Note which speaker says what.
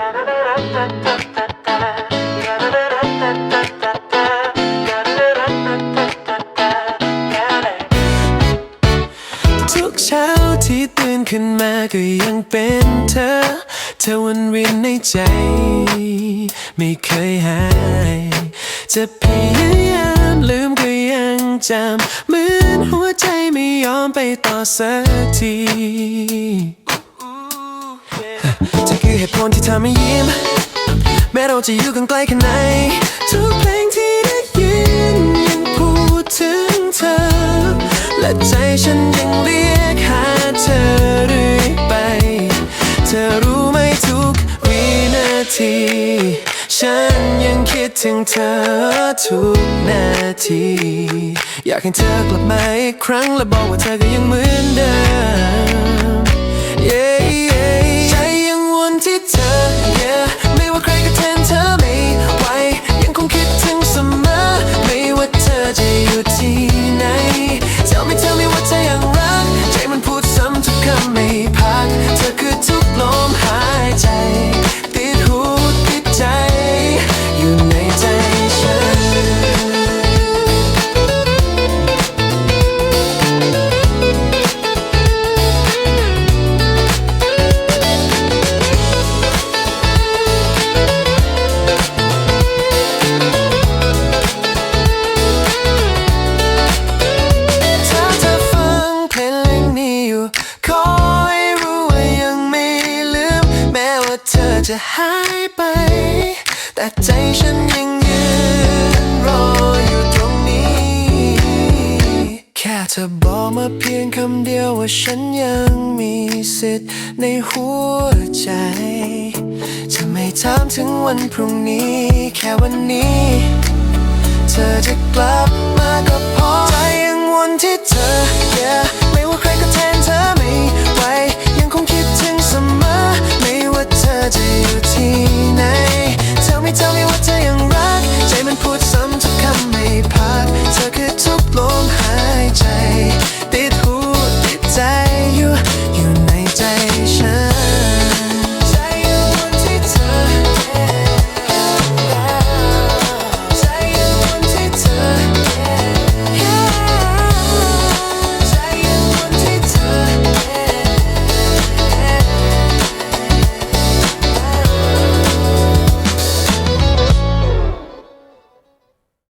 Speaker 1: ทุกเช้าที่ตื่นขึ้นมาก็ยังเป็นเธอ เธอวนเวียนในใจ ไม่เคยหาย จะพยายามลืมก็ยังจำเหมือนหัวใจไม่ยอมไปต่อสักที คือเหตุผลที่ทำให้ยิ้ม แม้เราจะอยู่กันไกลแค่ไหนทุกเพลงที่ได้ยินยังพูดถึงเธอ และใจฉันยังเรียกหาเธอเรื่อยไป เธอรู้ไหมทุกวินาที ฉันยังคิดถึงเธอทุกนาที อยากให้เธอกลับมาอีกครั้งและบอกว่าเธอก็ยังเหมือนเดิม อให้รู้ว่ายังไม่ลืม แม้ว่าเธอจะหายไป แต่ใจฉันยังยืนรออยู่ตรงนี้ แค่เธอบอกมาเพียงคำเดียวว่าฉันยังมีสิทธิ์ในหัวใจ จะไม่ถามถึงวันพรุ่งนี้ แค่วันนี้ เธอจะกลับมาก็พอใจยังวนที่เธอ